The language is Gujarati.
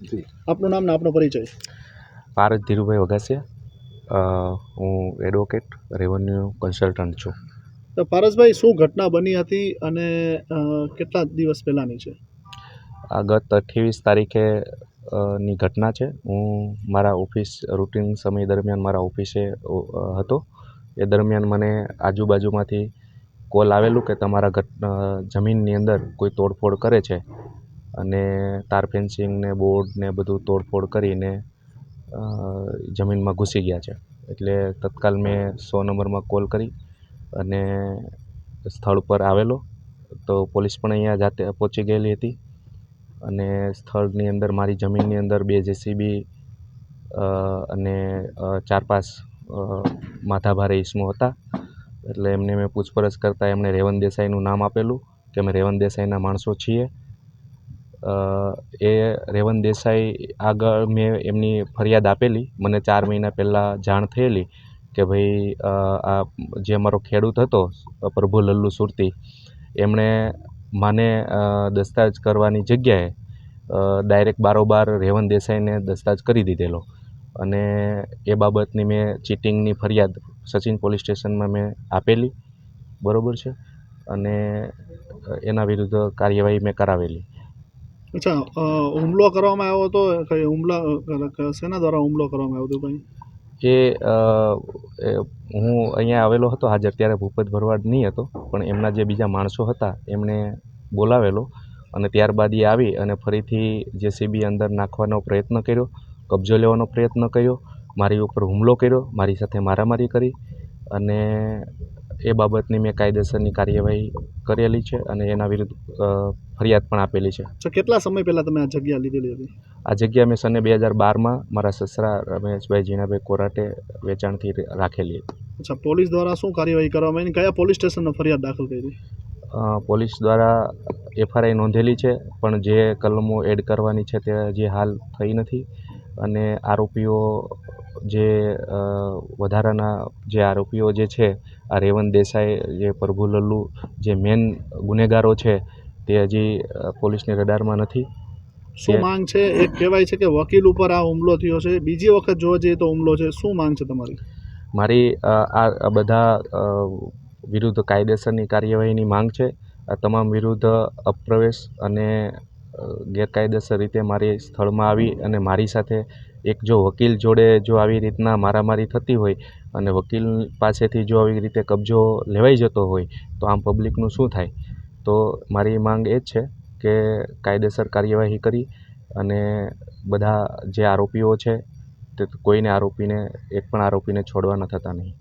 આપનું નામ ને આપનો પરિચય. પારસ ધીરુભાઈ વઘાસિયા હું એડવોકેટ રેવન્યુ કન્સલ્ટન્ટ છું. તો પારસભાઈ શું ઘટના બની હતી અને કેટલા દિવસ પહેલાંની છે? આ ગત અઠ્યાવીસ તારીખે ની ઘટના છે. હું મારા ઓફિસ રૂટિન સમય દરમિયાન મારા ઓફિસે હતો. એ દરમિયાન મને આજુબાજુમાંથી કોલ આવેલું કે તમારા ઘટ જમીનની અંદર કોઈ તોડફોડ કરે છે. અને તાર ફેન્સિંગને બોર્ડને બધું તોડફોડ કરીને જમીનમાં ઘૂસી ગયા છે. એટલે તત્કાલ મેં સો નંબરમાં કોલ કરી અને સ્થળ પર આવેલો. તો પોલીસ પણ અહીંયા જાતે પહોંચી ગયેલી હતી અને સ્થળની અંદર, મારી જમીનની અંદર બે જેસીબી અને ચાર પાંચ માથાભારે ઈસમો હતા. એટલે એમને મેં પૂછપરછ કરતાં એમણે રેવન દેસાઈનું નામ આપેલું કે અમે રેવન દેસાઈના માણસો છીએ. એ રેવન દેસાઈ આગળ મેં એમની ફરિયાદ આપેલી. મને ચાર મહિના પહેલાં જાણ થયેલી કે ભાઈ આ જે અમારો ખેડૂત હતો, પ્રભુ લલ્લુ સુરતી, એમણે મને દસ્તાવેજ કરવાની જગ્યાએ ડાયરેક્ટ બારોબાર રેવન દેસાઈને દસ્તાવેજ કરી દીધેલો. અને એ બાબતની મેં ચીટિંગની ફરિયાદ સચિન પોલીસ સ્ટેશનમાં મેં આપેલી. બરાબર છે? અને એના વિરુદ્ધ કાર્યવાહી મેં કરાવેલી. અચ્છા હુમલો કરવામાં આવ્યો હતો? કઈ હુમલા શેના દ્વારા હુમલો કરવામાં આવ્યો હતો ભાઈ? એ હું અહીંયા આવેલો હતો હાજર, ત્યારે ભૂપત ભરવાડ નહીં હતો, પણ એમના જે બીજા માણસો હતા, એમણે બોલાવેલો અને ત્યારબાદ એ આવી અને ફરીથી જેસીબી અંદર નાખવાનો પ્રયત્ન કર્યો, કબજો લેવાનો પ્રયત્ન કર્યો, મારી ઉપર હુમલો કર્યો, મારી સાથે મારામારી કરી અને એ બાબતની મેં કાયદેસરની કાર્યવાહી કરેલી છે અને એના વિરુદ્ધ ફરિયાદ પણ આપેલી છે. કેટલા સમય પહેલાં તમે આ જગ્યા લીધેલી હતી? આ જગ્યા મેં સને બે હજાર બારમાં મારા સસરા રમેશભાઈ જીણાભાઈ કોરાટે વેચાણથી રાખેલી હતી. અચ્છા પોલીસ દ્વારા શું કાર્યવાહી કરવામાં આવી કયા પોલીસ સ્ટેશનમાં ફરિયાદ દાખલ કરી? પોલીસ દ્વારા એફઆરઆઈ નોંધેલી છે પણ જે કલમો એડ કરવાની છે તે હજી હાલ થઈ નથી. અને આરોપીઓ જે વધારાના જે આરોપીઓ જે છે આ રેવંત દેસાઈ જે પ્રભુ લલ્લુ જે મેન ગુનેગારો છે તે હજી પોલીસની રડારમાં નથી. શું માંગ છે? એક કહેવાય છે કે વકીલ ઉપર આ હુમલો થયો છે. બીજી વખત જોવા જઈએ તો હુમલો છે. શું માંગ છે તમારી? મારી આ બધા વિરુદ્ધ કાયદેસરની કાર્યવાહીની માંગ છે. આ તમામ વિરુદ્ધ અપ્રવેશ અને ગેરકાયદેસર રીતે મારી સ્થળમાં આવી અને મારી સાથે એક જો વકીલ જોડે જો આવી રીતના મારામારી થતી હોય અને વકીલ પાસેથી જો આવી રીતે કબજો લેવાઈ જતો હોય તો આમ પબ્લિકનું શું થાય? તો મારી માંગ એ જ છે કે કાયદેસર કાર્યવાહી કરી અને બધા જે આરોપીઓ છે તે કોઈને આરોપીને, એક પણ આરોપીને છોડવાના થતા નહીં.